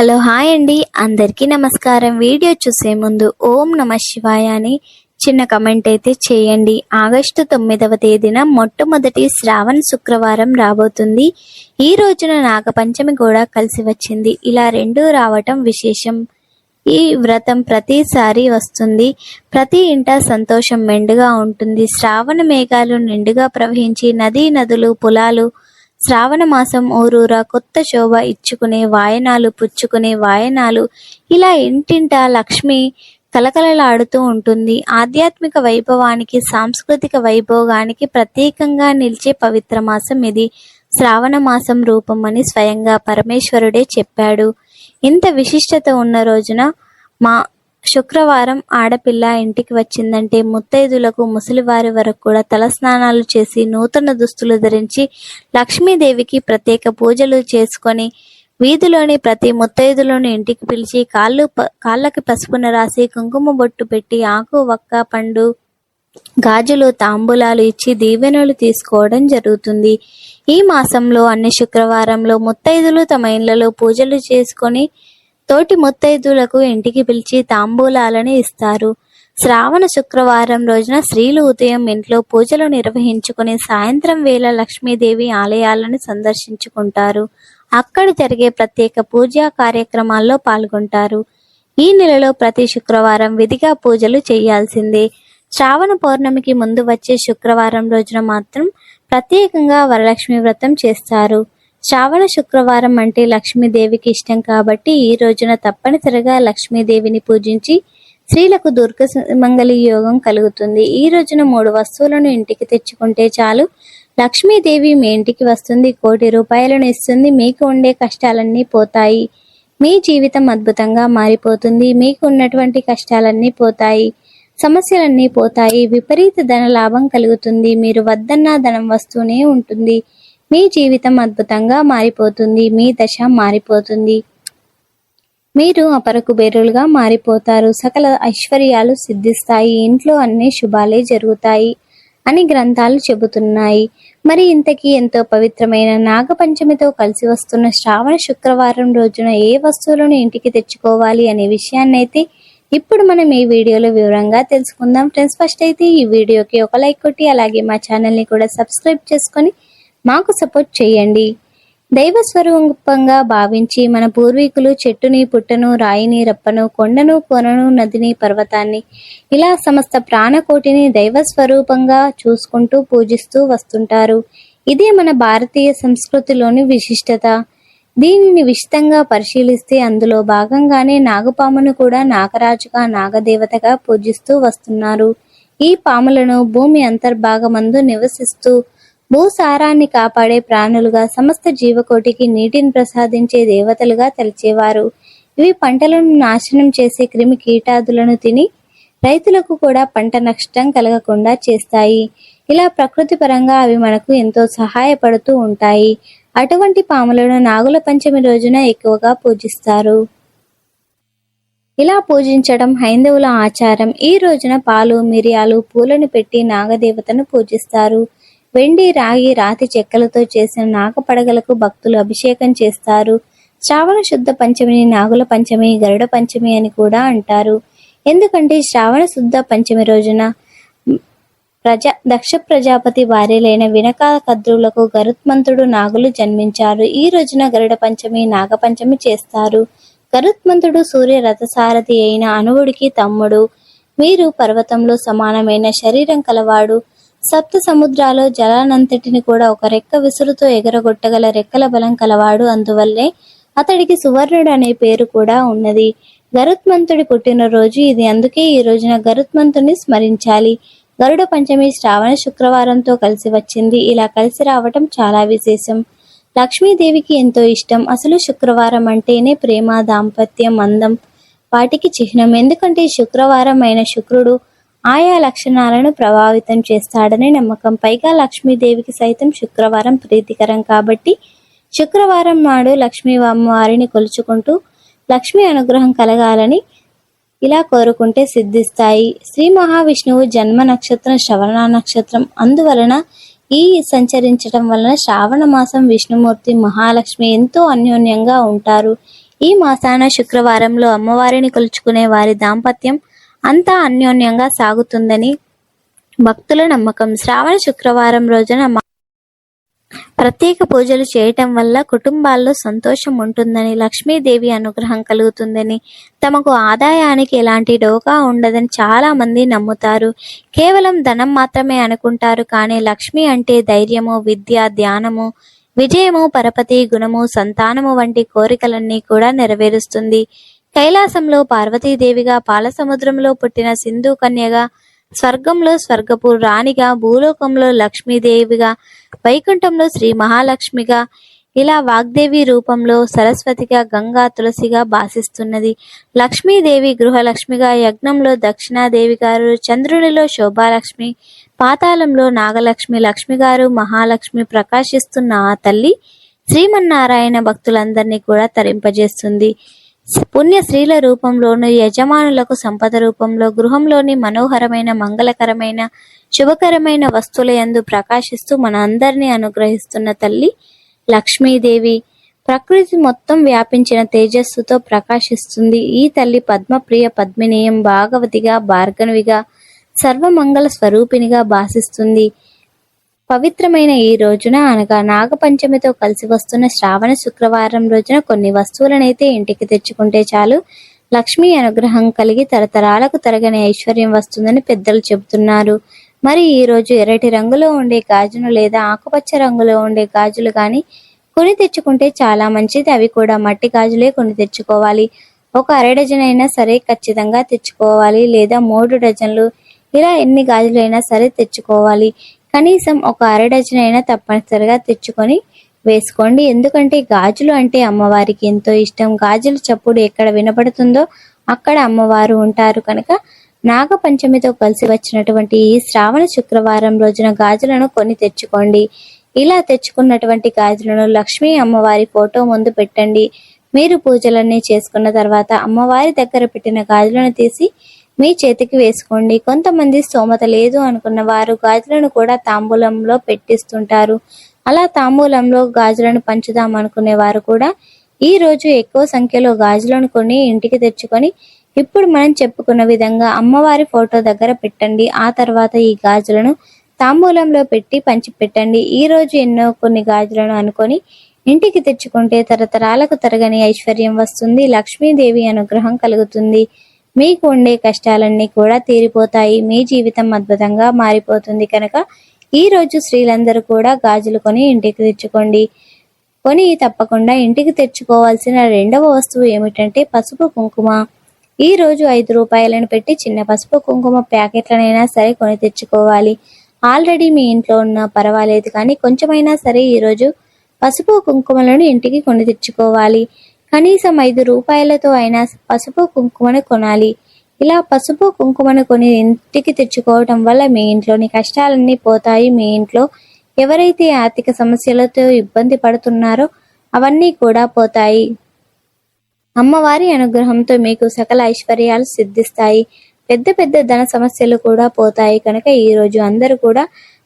Hello hi అండి. అందరికీ నమస్కారం. వీడియో చూసే ముందు ఓం నమ శివాయ అని చిన్న కమెంట్ అయితే చేయండి. ఆగస్టు తొమ్మిదవ తేదీన మొట్టమొదటి శ్రావణ శుక్రవారం రాబోతుంది. ఈ రోజున నాగపంచమి కూడా కలిసి వచ్చింది. ఇలా రెండు రావటం విశేషం. ఈ వ్రతం ప్రతిసారి వస్తుంది. ప్రతి ఇంట సంతోషం మెండుగా ఉంటుంది. శ్రావణ మేఘాలు నిండుగా ప్రవహించి నదీ నదులు పొలాలు శ్రావణ మాసం ఊరూర కొత్త శోభ ఇచ్చుకునే వాయనాలు పుచ్చుకునే వాయనాలు. ఇలా ఇంటింటా లక్ష్మి కలకలలాడుతూ ఉంటుంది. ఆధ్యాత్మిక వైభవానికి సాంస్కృతిక వైభోగానికి ప్రత్యేకంగా నిలిచే పవిత్ర మాసం ఇది. శ్రావణ మాసం రూపం అని స్వయంగా పరమేశ్వరుడే చెప్పాడు. ఇంత విశిష్టత ఉన్న రోజున మా శుక్రవారం ఆడపిల్ల ఇంటికి వచ్చిందంటే ముత్తైదులకు ముసలివారి వరకు కూడా తలస్నానాలు చేసి నూతన దుస్తులు ధరించి లక్ష్మీదేవికి ప్రత్యేక పూజలు చేసుకొని వీధిలోని ప్రతి ముత్తైదులను ఇంటికి పిలిచి కాళ్ళు ప- కాళ్ళకి పసుపున రాసి కుంకుమ బొట్టు పెట్టి ఆకు వక్క పండు గాజులు తాంబూలాలు ఇచ్చి దీవెనలు తీసుకోవడం జరుగుతుంది. ఈ మాసంలో అన్ని శుక్రవారంలో ముత్తైదులు తమ ఇళ్ళలో పూజలు చేసుకొని తోటి ముత్తైదులకు ఇంటికి పిలిచి తాంబూలాలను ఇస్తారు. శ్రావణ శుక్రవారం రోజున స్త్రీలు ఉదయం ఇంట్లో పూజలు నిర్వహించుకుని సాయంత్రం వేళ లక్ష్మీదేవి ఆలయాలను సందర్శించుకుంటారు. అక్కడ జరిగే ప్రత్యేక పూజా కార్యక్రమాల్లో పాల్గొంటారు. ఈ నెలలో ప్రతి శుక్రవారం విధిగా పూజలు చేయాల్సిందే. శ్రావణ పౌర్ణమికి ముందు వచ్చే శుక్రవారం రోజున మాత్రం ప్రత్యేకంగా వరలక్ష్మి వ్రతం చేస్తారు. శ్రావణ శుక్రవారం అంటే లక్ష్మీదేవికి ఇష్టం కాబట్టి ఈ రోజున తప్పనిసరిగా లక్ష్మీదేవిని పూజించి స్త్రీలకు దుర్గ మంగళి యోగం కలుగుతుంది. ఈ రోజున మూడు వస్తువులను ఇంటికి తెచ్చుకుంటే చాలు. లక్ష్మీదేవి మీ ఇంటికి వస్తుంది కోటి రూపాయలను ఇస్తుంది మీకు ఉండే కష్టాలన్నీ పోతాయి. మీ జీవితం అద్భుతంగా మారిపోతుంది మీకు ఉన్నటువంటి కష్టాలన్నీ పోతాయి సమస్యలన్నీ పోతాయి విపరీత ధన లాభం కలుగుతుంది మీరు వద్దన్న ధనం వస్తూనే ఉంటుంది. మీ జీవితం అద్భుతంగా మారిపోతుంది మీ దశ మారిపోతుంది. మీరు అపరకు బేరులుగా మారిపోతారు సకల ఐశ్వర్యాలు సిద్ధిస్తాయి ఇంట్లో అన్ని శుభాలే జరుగుతాయి అని గ్రంథాలు చెబుతున్నాయి. మరి ఇంతకీ ఎంతో పవిత్రమైన నాగపంచమితో కలిసి వస్తున్న శ్రావణ శుక్రవారం రోజున ఏ వస్తువులను ఇంటికి తెచ్చుకోవాలి అనే విషయాన్నైతే ఇప్పుడు మనం ఈ వీడియోలో వివరంగా తెలుసుకుందాం. ఫ్రెండ్స్ ఫస్ట్ అయితే ఈ వీడియోకి ఒక లైక్ కొట్టి అలాగే మా ఛానల్ని కూడా సబ్స్క్రైబ్ చేసుకొని మాకు సపోర్ట్ చేయండి. దైవ స్వరూపంగా భావించి మన పూర్వీకులు చెట్టుని పుట్టను రాయిని రప్పను కొండను కొనను నదిని పర్వతాన్ని ఇలా సమస్త ప్రాణకోటిని దైవ స్వరూపంగా చూసుకుంటూ పూజిస్తూ వస్తుంటారు. ఇదే మన భారతీయ సంస్కృతిలోని విశిష్టత. దీనిని విశితంగా పరిశీలిస్తే అందులో భాగంగానే నాగపామును కూడా నాగరాజుగా నాగదేవతగా పూజిస్తూ వస్తున్నారు. ఈ పాములను భూమి అంతర్భాగమందు నివసిస్తూ భూసారాన్ని కాపాడే ప్రాణులుగా సమస్త జీవకోటికి నీటిని ప్రసాదించే దేవతలుగా తలిచేవారు. ఇవి పంటలను నాశనం చేసే క్రిమి కీటాదులను తిని రైతులకు కూడా పంట నష్టం కలగకుండా చేస్తాయి. ఇలా ప్రకృతి పరంగా అవి మనకు ఎంతో సహాయపడుతూ ఉంటాయి. అటువంటి పాములను నాగుల పంచమి రోజున ఎక్కువగా పూజిస్తారు. ఇలా పూజించడం హైందవుల ఆచారం. ఈ రోజున పాలు మిరియాలు పూలను పెట్టి నాగదేవతను పూజిస్తారు. వెండి రాగి రాతి చెక్కలతో చేసిన నాగపడగలకు భక్తులు అభిషేకం చేస్తారు. శ్రావణ శుద్ధ పంచమిని నాగుల పంచమి గరుడ పంచమి అని కూడా అంటారు. ఎందుకంటే శ్రావణ శుద్ధ పంచమి రోజున ప్రజా దక్ష ప్రజాపతి భార్యలైన వినక కద్రులకు గరుత్మంతుడు నాగులు జన్మించారు. ఈ రోజున గరుడ పంచమి నాగపంచమి చేస్తారు. గరుత్మంతుడు సూర్య రథసారథి అయిన అనువుడికి తమ్ముడు. మీరు పర్వతంలో సమానమైన శరీరం కలవాడు. సప్త సముద్రాలు జలానంతటిని కూడా ఒక రెక్క విసురుతో ఎగరగొట్టగల రెక్కల బలం కలవాడు. అందువల్లే అతడికి సువర్ణుడు అనే పేరు కూడా ఉన్నది. గరుత్మంతుడి పుట్టినరోజు ఇది. అందుకే ఈ రోజున గరుత్మంతుని స్మరించాలి. గరుడ పంచమి శ్రావణ శుక్రవారంతో కలిసి వచ్చింది. ఇలా కలిసి రావటం చాలా విశేషం. లక్ష్మీదేవికి ఎంతో ఇష్టం. అసలు శుక్రవారం అంటేనే ప్రేమ దాంపత్యం అందం వాటికి చిహ్నం. ఎందుకంటే శుక్రవారం అయిన శుక్రుడు ఆయా లక్షణాలను ప్రభావితం చేస్తాడనే నమ్మకం. పైగా లక్ష్మీదేవికి సైతం శుక్రవారం ప్రీతికరం కాబట్టి శుక్రవారం నాడు లక్ష్మీ అమ్మవారిని కొలుచుకుంటూ లక్ష్మీ అనుగ్రహం కలగాలని ఇలా కోరుకుంటే సిద్ధిస్తాయి. శ్రీ మహావిష్ణువు జన్మ నక్షత్రం శ్రవణ నక్షత్రం. అందువలన ఈ సంచరించటం వలన శ్రావణ మాసం విష్ణుమూర్తి మహాలక్ష్మి ఎంతో అన్యోన్యంగా ఉంటారు. ఈ మాసాన శుక్రవారంలో అమ్మవారిని కొలుచుకునే వారి దాంపత్యం అంతా అన్యోన్యంగా సాగుతుందని భక్తుల నమ్మకం. శ్రావణ శుక్రవారం రోజున ప్రత్యేక పూజలు చేయటం వల్ల కుటుంబాల్లో సంతోషం ఉంటుందని లక్ష్మీదేవి అనుగ్రహం కలుగుతుందని తమకు ఆదాయానికి ఎలాంటి డోకా ఉండదని చాలా మంది నమ్ముతారు. కేవలం ధనం మాత్రమే అనుకుంటారు కానీ లక్ష్మి అంటే ధైర్యము విద్య ధ్యానము విజయము పరపతి గుణము సంతానము వంటి కోరికలన్నీ కూడా నెరవేరుస్తుంది. కైలాసంలో పార్వతీదేవిగా పాలసముద్రంలో పుట్టిన సింధు కన్యగా స్వర్గంలో స్వర్గపు రాణిగా భూలోకంలో లక్ష్మీదేవిగా వైకుంఠంలో శ్రీ మహాలక్ష్మిగా ఇలా వాగ్దేవి రూపంలో సరస్వతిగా గంగా తులసిగా భాసిస్తున్నది. లక్ష్మీదేవి గృహలక్ష్మిగా యజ్ఞంలో దక్షిణాదేవి గారు చంద్రునిలో శోభాలక్ష్మి పాతాళంలో నాగలక్ష్మి లక్ష్మి గారు మహాలక్ష్మి ప్రకాశిస్తున్న ఆ తల్లి శ్రీమన్నారాయణ భక్తులందరినీ కూడా తరింపజేస్తుంది. పుణ్య స్త్రీల రూపంలోను యజమానులకు సంపద రూపంలో గృహంలోని మనోహరమైన మంగళకరమైన శుభకరమైన వస్తువుల యందు ప్రకాశిస్తూ మన అందరినీ అనుగ్రహిస్తున్న తల్లి లక్ష్మీదేవి. ప్రకృతి మొత్తం వ్యాపించిన తేజస్సుతో ప్రకాశిస్తుంది. ఈ తల్లి పద్మప్రియ పద్మినీయం భాగవతిగా భార్గవిగా సర్వమంగళ స్వరూపినిగా భాసిస్తుంది. పవిత్రమైన ఈ రోజున అనగా నాగపంచమితో కలిసి వస్తున్న శ్రావణ శుక్రవారం రోజున కొన్ని వస్తువులనైతే ఇంటికి తెచ్చుకుంటే చాలు. లక్ష్మీ అనుగ్రహం కలిగి తరతరాలకు తరగని ఐశ్వర్యం వస్తుందని పెద్దలు చెబుతున్నారు. మరి ఈ రోజు ఎర్రటి రంగులో ఉండే గాజును లేదా ఆకుపచ్చ రంగులో ఉండే గాజులు కానీ కొని తెచ్చుకుంటే చాలా మంచిది. అవి కూడా మట్టి గాజులే కొని తెచ్చుకోవాలి. ఒక అర డజన్ అయినా సరే ఖచ్చితంగా తెచ్చుకోవాలి. లేదా మూడు డజన్లు ఇలా ఎన్ని గాజులైనా సరే తెచ్చుకోవాలి. కనీసం ఒక అర డజన్ అయినా తప్పనిసరిగా తెచ్చుకొని వేసుకోండి. ఎందుకంటే గాజులు అంటే అమ్మవారికి ఎంతో ఇష్టం. గాజుల చప్పుడు ఎక్కడ వినపడుతుందో అక్కడ అమ్మవారు ఉంటారు కనుక నాగపంచమితో కలిసి వచ్చినటువంటి ఈ శ్రావణ శుక్రవారం రోజున గాజులను కొని తెచ్చుకోండి. ఇలా తెచ్చుకున్నటువంటి గాజులను లక్ష్మీ అమ్మవారి ఫోటో ముందు పెట్టండి. మీరు పూజలన్నీ చేసుకున్న తర్వాత అమ్మవారి దగ్గర పెట్టిన గాజులను తీసి మీ చేతికి వేసుకోండి. కొంతమంది స్తోమత లేదు అనుకున్న వారు గాజులను కూడా తాంబూలంలో పెట్టిస్తుంటారు. అలా తాంబూలంలో గాజులను పంచుదాం అనుకునే వారు కూడా ఈ రోజు ఎక్కువ సంఖ్యలో గాజులను కొని ఇంటికి తెచ్చుకొని ఇప్పుడు మనం చెప్పుకున్న విధంగా అమ్మవారి ఫోటో దగ్గర పెట్టండి. ఆ తర్వాత ఈ గాజులను తాంబూలంలో పెట్టి పంచి పెట్టండి ఈ రోజు ఎన్నో కొన్ని గాజులను అనుకొని ఇంటికి తెచ్చుకుంటే తరతరాలకు తరగని ఐశ్వర్యం వస్తుంది. లక్ష్మీదేవి అనుగ్రహం కలుగుతుంది. మీకు ఉండే కష్టాలన్నీ కూడా తీరిపోతాయి. మీ జీవితం అద్భుతంగా మారిపోతుంది కనుక ఈ రోజు స్త్రీలందరూ కూడా గాజులు కొని ఇంటికి తెచ్చుకోండి. కొని తప్పకుండా ఇంటికి తెచ్చుకోవాల్సిన రెండవ వస్తువు ఏమిటంటే పసుపు కుంకుమ. ఈ రోజు ఐదు రూపాయలను పెట్టి చిన్న పసుపు కుంకుమ ప్యాకెట్లనైనా సరే కొని తెచ్చుకోవాలి. ఆల్రెడీ మీ ఇంట్లో ఉన్న పర్వాలేదు కానీ కొంచెమైనా సరే ఈరోజు పసుపు కుంకుమలను ఇంటికి కొని తెచ్చుకోవాలి. కనీసం ఐదు రూపాయలతో అయినా పసుపు కుంకుమను కొనాలి. ఇలా పసుపు కుంకుమను కొని ఇంటికి తెచ్చుకోవటం వల్ల మీ ఇంట్లోని కష్టాలన్నీ పోతాయి. మీ ఇంట్లో ఎవరైతే ఆర్థిక సమస్యలతో ఇబ్బంది పడుతున్నారో అవన్నీ కూడా పోతాయి. అమ్మవారి అనుగ్రహంతో మీకు సకల ఐశ్వర్యాలు సిద్ధిస్తాయి. పెద్ద పెద్ద ధన సమస్యలు కూడా పోతాయి. కనుక ఈ రోజు అందరూ కూడా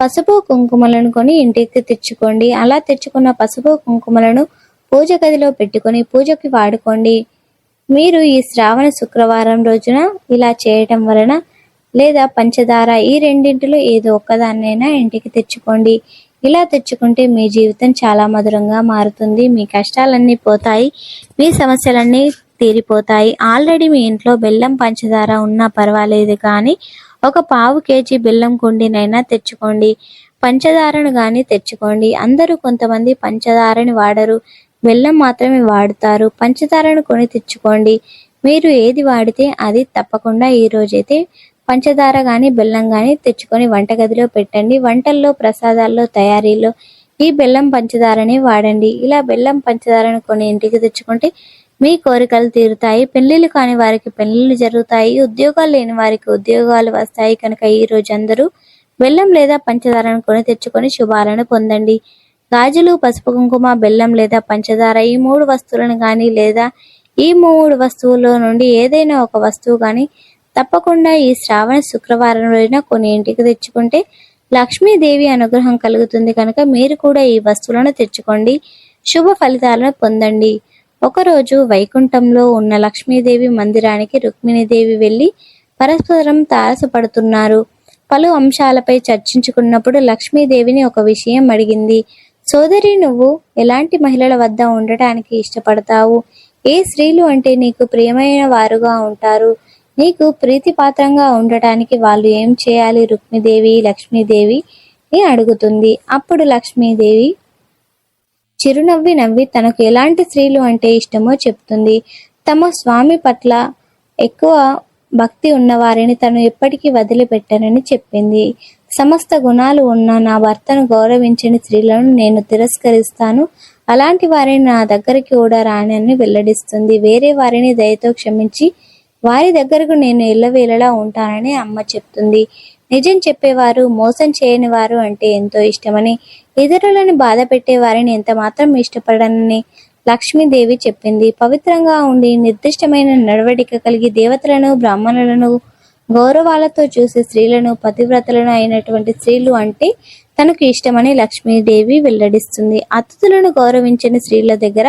పసుపు కుంకుమలను కొని ఇంటికి తెచ్చుకోండి. అలా తెచ్చుకున్న పసుపు కుంకుమలను పూజ గదిలో పెట్టుకొని పూజకి వాడుకోండి. మీరు ఈ శ్రావణ శుక్రవారం రోజున ఇలా చేయటం వలన లేదా పంచదార ఈ రెండింటిలో ఏదో ఒక్కదాన్నైనా ఇంటికి తెచ్చుకోండి. ఇలా తెచ్చుకుంటే మీ జీవితం చాలా మధురంగా మారుతుంది. మీ కష్టాలన్నీ పోతాయి. మీ సమస్యలన్నీ తీరిపోతాయి. ఆల్రెడీ మీ ఇంట్లో బెల్లం పంచదార ఉన్నా పర్వాలేదు కానీ ఒక పావు కేజీ బెల్లం కుండినైనా తెచ్చుకోండి. పంచదారను కానీ తెచ్చుకోండి. అందరూ కొంతమంది పంచదారని వాడరు. బెల్లం మాత్రమే వాడుతారు. పంచదారను కొని తెచ్చుకోండి. మీరు ఏది వాడితే అది తప్పకుండా ఈ రోజైతే పంచదార కానీ బెల్లం కానీ తెచ్చుకొని వంటగదిలో పెట్టండి. వంటల్లో ప్రసాదాల్లో తయారీలో ఈ బెల్లం పంచదారని వాడండి. ఇలా బెల్లం పంచదారను కొని ఇంటికి తెచ్చుకుంటే మీ కోరికలు తీరుతాయి. పెళ్ళిళ్ళు కాని వారికి పెళ్ళిళ్ళు జరుగుతాయి. ఉద్యోగాలు లేని వారికి ఉద్యోగాలు వస్తాయి. కనుక ఈ రోజు అందరూ బెల్లం లేదా పంచదారను కొని తెచ్చుకొని శుభాలను పొందండి. గాజులు పసుపు కుంకుమ బెల్లం లేదా పంచదార ఈ మూడు వస్తువులను కానీ లేదా ఈ మూడు వస్తువుల్లో నుండి ఏదైనా ఒక వస్తువు కానీ తప్పకుండా ఈ శ్రావణ శుక్రవారం రోజున కొన్ని ఇంటికి తెచ్చుకుంటే లక్ష్మీదేవి అనుగ్రహం కలుగుతుంది కనుక మీరు కూడా ఈ వస్తువులను తెచ్చుకోండి. శుభ ఫలితాలను పొందండి. ఒకరోజు వైకుంఠంలో ఉన్న లక్ష్మీదేవి మందిరానికి రుక్మిణీదేవి వెళ్ళి పరస్పరం తారసపడుతున్నారు. పలు అంశాలపై చర్చించుకున్నప్పుడు లక్ష్మీదేవిని ఒక విషయం అడిగింది. సోదరి నువ్వు ఎలాంటి మహిళల వద్ద ఉండటానికి ఇష్టపడతావు? ఏ స్త్రీలు అంటే నీకు ప్రియమైన వారుగా ఉంటారు? నీకు ప్రీతిపాత్రంగా ఉండటానికి వాళ్ళు ఏం చేయాలి? రుక్మిదేవి లక్ష్మీదేవి అడుగుతుంది. అప్పుడు లక్ష్మీదేవి చిరునవ్వి నవ్వి తనకు ఎలాంటి స్త్రీలు అంటే ఇష్టమో చెప్తుంది. తమ స్వామి పట్ల ఎక్కువ భక్తి ఉన్నవారిని తను ఎప్పటికీ వదిలిపెట్టనని చెప్పింది. సమస్త గుణాలు ఉన్న నా భర్తను గౌరవించని స్త్రీలను నేను తిరస్కరిస్తాను. అలాంటి వారిని నా దగ్గరికి కూడా రానని వెల్లడిస్తుంది. వేరే వారిని దయతో క్షమించి వారి దగ్గరకు నేను ఎల్లవేళలా ఉంటానని అమ్మ చెప్తుంది. నిజం చెప్పేవారు మోసం చేయని వారు అంటే ఎంతో ఇష్టమని ఇతరులను బాధ పెట్టేవారిని ఎంత మాత్రం ఇష్టపడనని లక్ష్మీదేవి చెప్పింది. పవిత్రంగా ఉండి నిర్దిష్టమైన నడవడిక కలిగి దేవతలను బ్రాహ్మణులను గౌరవాలతో చూసే స్త్రీలను పతివ్రతలను అయినటువంటి స్త్రీలు అంటే తనకు ఇష్టమని లక్ష్మీదేవి వెల్లడిస్తుంది. అతిథులను గౌరవించని స్త్రీల దగ్గర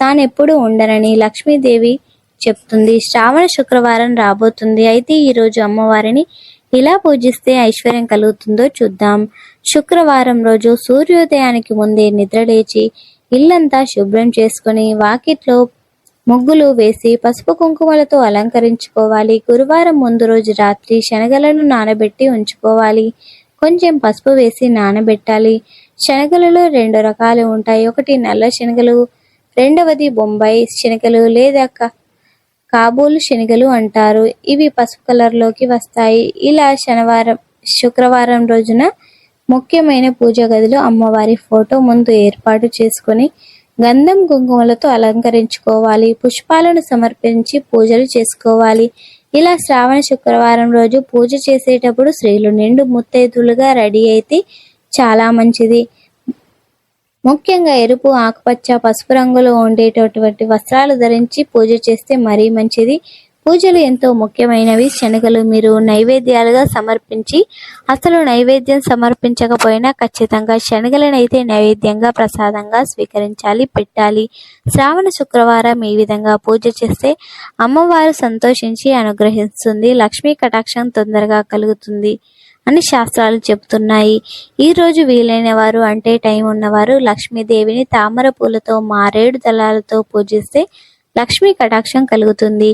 తానెప్పుడు ఉండనని లక్ష్మీదేవి చెప్తుంది. శ్రావణ శుక్రవారం రాబోతుంది. అయితే ఈరోజు అమ్మవారిని ఇలా పూజిస్తే ఐశ్వర్యం కలుగుతుందో చూద్దాం. శుక్రవారం రోజు సూర్యోదయానికి ముందే నిద్రలేచి ఇల్లంతా శుభ్రం చేసుకుని వాకిట్లో ముగ్గులు వేసి పసుపు కుంకుమలతో అలంకరించుకోవాలి. గురువారం ముందు రోజు రాత్రి శనగలను నానబెట్టి ఉంచుకోవాలి. కొంచెం పసుపు వేసి నానబెట్టాలి. శనగలలో రెండు రకాలు ఉంటాయి. ఒకటి నల్ల శనగలు రెండవది బొంబాయి శనగలు లేదా కాబూలు శనగలు అంటారు. ఇవి పసుపు కలర్లోకి వస్తాయి. ఇలా శనివారం శుక్రవారం రోజున ముఖ్యమైన పూజ గదిలో అమ్మవారి ఫోటో ముందు ఏర్పాటు చేసుకొని గంధం కుంకుమలతో అలంకరించుకోవాలి పుష్పాలను సమర్పించి పూజలు చేసుకోవాలి. ఇలా శ్రావణ శుక్రవారం రోజు పూజ చేసేటప్పుడు స్త్రీలు నిండు ముత్తైదులుగా రెడీ అయితే చాలా మంచిది. ముఖ్యంగా ఎరుపు ఆకుపచ్చ పసుపు రంగులో ఉండేటటువంటి వస్త్రాలు ధరించి పూజ చేస్తే మరీ మంచిది. పూజలు ఎంతో ముఖ్యమైనవి. శనగలు మీరు నైవేద్యాలుగా సమర్పించి అసలు నైవేద్యం సమర్పించకపోయినా ఖచ్చితంగా శనగలనైతే నైవేద్యంగా ప్రసాదంగా స్వీకరించాలి పెట్టాలి. శ్రావణ శుక్రవారం ఈ విధంగా పూజ చేస్తే అమ్మవారు సంతోషించి అనుగ్రహిస్తుంది. లక్ష్మీ కటాక్షం తొందరగా కలుగుతుంది అని శాస్త్రాలు చెబుతున్నాయి. ఈ రోజు వీలైన వారు అంటే టైం ఉన్నవారు లక్ష్మీదేవిని తామర పూలతో మారేడు దళాలతో పూజిస్తే లక్ష్మీ కటాక్షం కలుగుతుంది.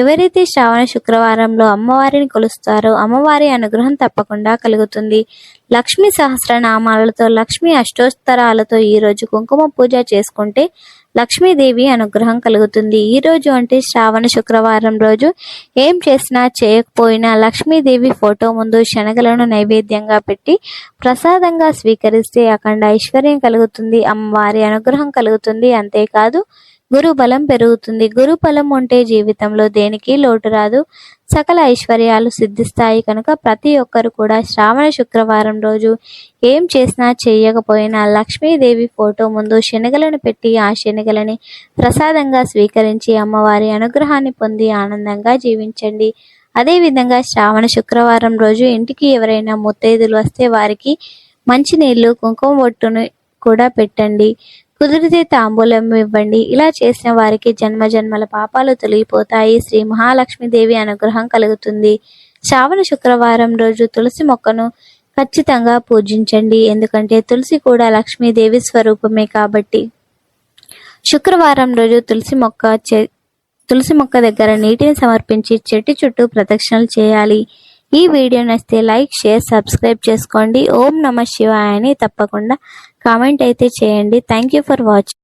ఎవరైతే శ్రావణ శుక్రవారంలో అమ్మవారిని కొలుస్తారో అమ్మవారి అనుగ్రహం తప్పకుండా కలుగుతుంది. లక్ష్మీ సహస్రనామాలతో లక్ష్మీ అష్టోత్తరాలతో ఈరోజు కుంకుమ పూజ చేసుకుంటే లక్ష్మీదేవి అనుగ్రహం కలుగుతుంది. ఈ రోజు అంటే శ్రావణ శుక్రవారం రోజు ఏం చేసినా చేయకపోయినా లక్ష్మీదేవి ఫోటో ముందు శనగలను నైవేద్యంగా పెట్టి ప్రసాదంగా స్వీకరిస్తే అఖండ ఐశ్వర్యం కలుగుతుంది. అమ్మవారి అనుగ్రహం కలుగుతుంది. అంతేకాదు గురు బలం పెరుగుతుంది. గురు బలం ఉంటే జీవితంలో దేనికి లోటు రాదు. సకల ఐశ్వర్యాలు సిద్ధిస్తాయి. కనుక ప్రతి ఒక్కరు కూడా శ్రావణ శుక్రవారం రోజు ఏం చేసినా చేయకపోయినా లక్ష్మీదేవి ఫోటో ముందు శనగలను పెట్టి ఆ శనగలని ప్రసాదంగా స్వీకరించి అమ్మవారి అనుగ్రహాన్ని పొంది ఆనందంగా జీవించండి. అదేవిధంగా శ్రావణ శుక్రవారం రోజు ఇంటికి ఎవరైనా ముత్తైదులు వస్తే వారికి మంచినీళ్ళు కుంకుమ బొట్టును కూడా పెట్టండి. కుదిరితే తాంబూలం ఇవ్వండి. ఇలా చేసిన వారికి జన్మ జన్మల పాపాలు తొలగిపోతాయి. శ్రీ మహాలక్ష్మీదేవి అనుగ్రహం కలుగుతుంది. శ్రావణ శుక్రవారం రోజు తులసి మొక్కను ఖచ్చితంగా పూజించండి. ఎందుకంటే తులసి కూడా లక్ష్మీదేవి స్వరూపమే కాబట్టి. శుక్రవారం రోజు తులసి మొక్క తులసి మొక్క దగ్గర నీటిని సమర్పించి చెట్టు చుట్టూ ప్రదక్షిణలు చేయాలి. ఈ వీడియో నచ్చితే లైక్ షేర్ సబ్స్క్రైబ్ చేసుకోండి. ఓం నమ శివాయ అని తప్పకుండా కామెంట్ అయితే చేయండి. Thank you for watching